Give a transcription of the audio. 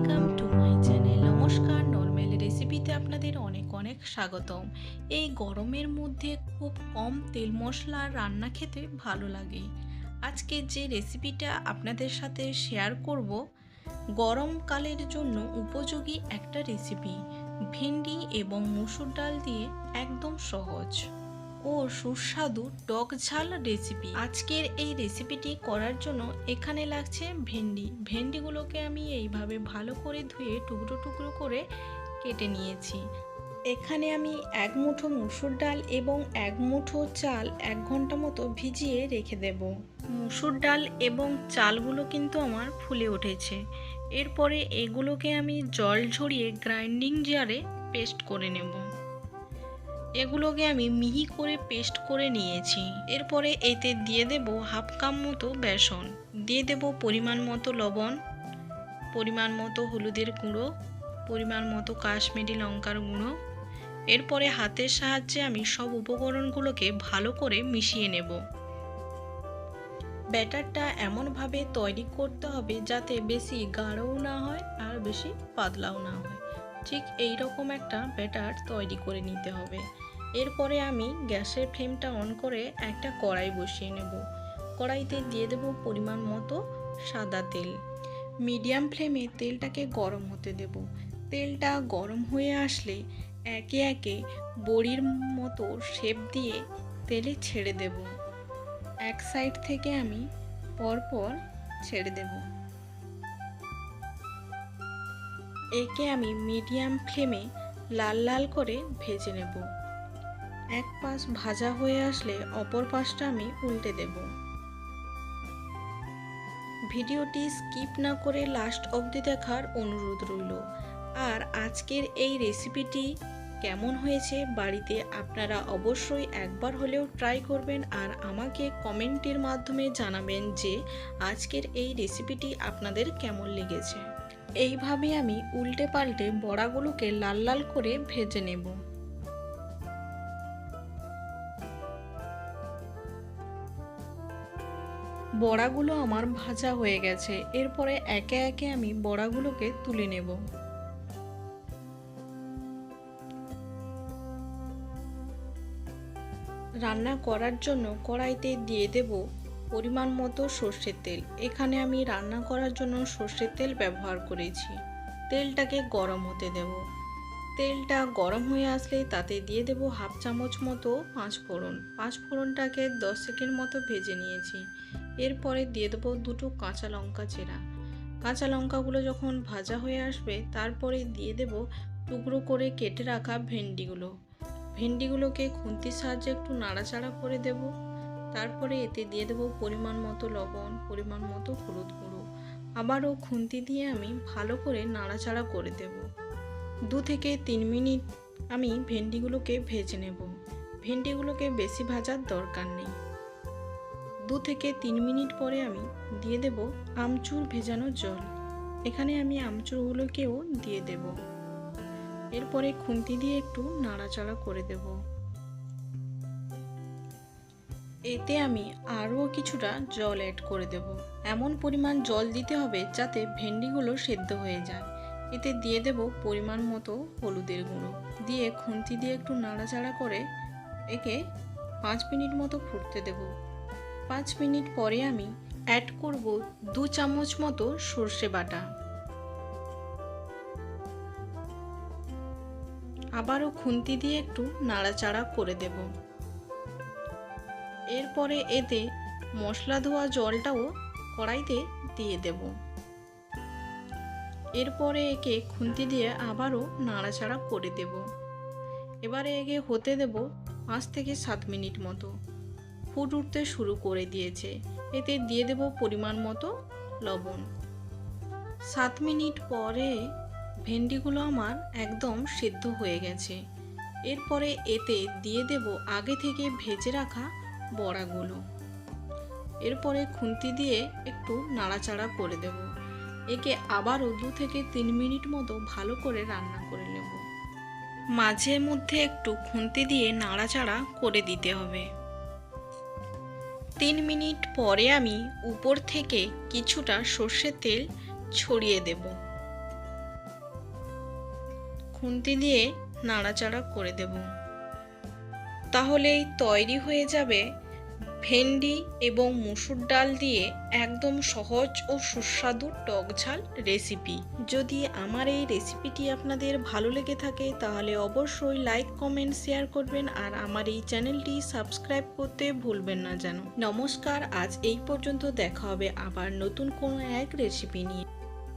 Welcome to my channel. নমস্কার normal রেসিপিতে আপনাদের অনেক অনেক স্বাগতম। এই গরমের মধ্যে খুব কম তেল মশলা রান্না খেতে ভালো লাগে। আজকে যে রেসিপিটা আপনাদের সাথে শেয়ার করব গরমকালের জন্য উপযোগী একটা রেসিপি, ভেন্ডি এবং মসুর ডাল দিয়ে একদম সহজ। ও সুস্বাদু টক ঝাল রেসিপি আজকের এই রেসিপিটি করার জন্য এখানে লাগছে ভেন্ডি। ভেন্ডিগুলোকে আমি এইভাবে ভালো করে ধুয়ে টুকরো টুকরো করে কেটে নিয়েছি। এখানে আমি এক মুঠো মুসুর ডাল এবং এক মুঠো চাল এক ঘণ্টা মতো ভিজিয়ে রেখে দেব। মুসুর ডাল এবং চালগুলো কিন্তু আমার ফুলে উঠেছে। এরপরে এগুলোকে আমি জল ঝরিয়ে গ্রাইন্ডিং জারে পেস্ট করে নেব। এগুলোকে আমি মিহি করে পেস্ট করে নিয়েছি। এরপরে এতে দিয়ে দেব হাফ কাপ মতো বেসন। দিয়ে দেব পরিমাণ মতো লবণ, পরিমাণ মতো হলুদের গুঁড়ো, পরিমাণ মতো কাশ্মীরি লঙ্কার গুঁড়ো। এরপরে হাতের সাহায্যে আমি সব উপকরণগুলোকে ভালো করে মিশিয়ে নেব। ব্যাটারটা এমনভাবে তৈরি করতে হবে যাতে বেশি গাঢ়ও না হয় আর বেশি পাতলাও না হয়। ঠিক এই রকম একটা ব্যাটার তৈরি করে নিতে হবে। এরপরে আমি গ্যাসের ফ্লেমটা অন করে একটা কড়াই বসিয়ে নেব। কড়াইতে দিয়ে দেব পরিমাণ মতো সাদা তেল। মিডিয়াম ফ্লেমে তেলটাকে গরম হতে দেব। তেলটা গরম হয়ে আসলে একে একে বড়ির মতো শেপ দিয়ে তেলে ছেড়ে দেব। এক সাইড থেকে আমি পরপর ছেড়ে দেবো। একে আমি মিডিয়াম ফ্লেমে লাল লাল করে ভেজে নেব। এক পাশ ভাজা হয়ে আসলে অপর পাশটা আমি উল্টে দেব। ভিডিওটি স্কিপ না করে লাস্ট অবধি দেখার অনুরোধ রইল। আর আজকের এই রেসিপিটি কেমন হয়েছে বাড়িতে আপনারা অবশ্যই একবার হলেও ট্রাই করবেন আর আমাকে কমেন্টের মাধ্যমে জানাবেন যে আজকের এই রেসিপিটি আপনাদের কেমন লেগেছে। এইভাবে আমি উল্টে পাল্টে বড়াগুলোকে লাল লাল করে ভেজে নেব। বড়াগুলো আমার ভাজা হয়ে গেছে, এরপরে একে একে আমি বড়াগুলোকে তুলে নেব। রান্না করার জন্য কড়াইতে দিয়ে দেব পরিমাণ মতো সর্ষের তেল। এখানে আমি রান্না করার জন্য সর্ষের তেল ব্যবহার করেছি। তেলটাকে গরম হতে দেব। তেলটা গরম হয়ে আসলে তাতে দিয়ে দেব হাফ চামচ মতো পাঁচ ফোড়ন। পাঁচ ফোড়নটাকে দশ সেকেন্ড মতো ভেজে নিয়েছি। এরপরে দিয়ে দেবো দুটো কাঁচা লঙ্কা চেরা। কাঁচা লঙ্কাগুলো যখন ভাজা হয়ে আসবে, তারপরে দিয়ে দেব টুকরো করে কেটে রাখা ভেন্ডিগুলো। ভেন্ডিগুলোকে খুন্তির সাহায্যে একটু নাড়াচাড়া করে দেবো। তারপরে এতে দিয়ে দেবো পরিমাণ মতো লবণ, পরিমাণ মতো হলুদ গুঁড়ো। আবারও খুন্তি দিয়ে আমি ভালো করে নাড়াচাড়া করে দেব। দু থেকে তিন মিনিট আমি ভেন্ডিগুলোকে ভেজে নেব। ভেন্ডিগুলোকে বেশি ভাজার দরকার নেই। দু থেকে তিন মিনিট পরে আমি দিয়ে দেব আমচুর ভেজানো জল। এখানে আমি আমচুরগুলোকেও দিয়ে দেব। এরপরে খুন্তি দিয়ে একটু নাড়াচাড়া করে দেবো। এতে আমি আরও কিছুটা জল অ্যাড করে দেব। এমন পরিমাণ জল দিতে হবে যাতে ভেন্ডিগুলো সেদ্ধ হয়ে যায়। এতে দিয়ে দেব পরিমাণ মতো হলুদের গুঁড়ো। দিয়ে খুন্তি দিয়ে একটু নাড়াচাড়া করে একে পাঁচ মিনিট মতো ফুটতে দেব। পাঁচ মিনিট পরে আমি অ্যাড করব দু চামচ মতো সর্ষে বাটা। আবারও খুন্তি দিয়ে একটু নাড়াচাড়া করে দেবো। এরপরে এতে মশলা ধোয়া জলটাও কড়াইতে দিয়ে দেব। এরপরে একে খুন্তি দিয়ে আবারও নাড়াচাড়া করে দেব। এবারে একে হতে দেব পাঁচ থেকে সাত মিনিট মতো। ফুট উঠতে শুরু করে দিয়েছে। এতে দিয়ে দেব পরিমাণ মতো লবণ। সাত মিনিট পরে ভেন্ডিগুলো আমার একদম সিদ্ধ হয়ে গেছে। এরপরে এতে দিয়ে দেব আগে থেকে ভেজে রাখা বড়াগুলো। এরপরে খুন্তি দিয়ে একটু নাড়াচাড়া করে দেব। একে আবারও দু থেকে তিন মিনিট মতো ভালো করে রান্না করে নেব। মাঝে মধ্যে একটু খুন্তি দিয়ে নাড়াচাড়া করে দিতে হবে। তিন মিনিট পরে আমি উপর থেকে কিছুটা সর্ষের তেল ছড়িয়ে দেব। খুন্তি দিয়ে নাড়াচাড়া করে দেব। তাহলেই তৈরি হয়ে যাবে ভেন্ডি এবং মুসুর ডাল দিয়ে একদম সহজ ও সুস্বাদু টক ঝাল রেসিপি। যদি আমার এই রেসিপিটি আপনাদের ভালো লেগে থাকে, তাহলে অবশ্যই লাইক, কমেন্ট, শেয়ার করবেন আর আমার এই চ্যানেলটি সাবস্ক্রাইব করতে ভুলবেন না যেন। নমস্কার, আজ এই পর্যন্ত দেখা হবে আবার নতুন কোনো এক রেসিপি নিয়ে।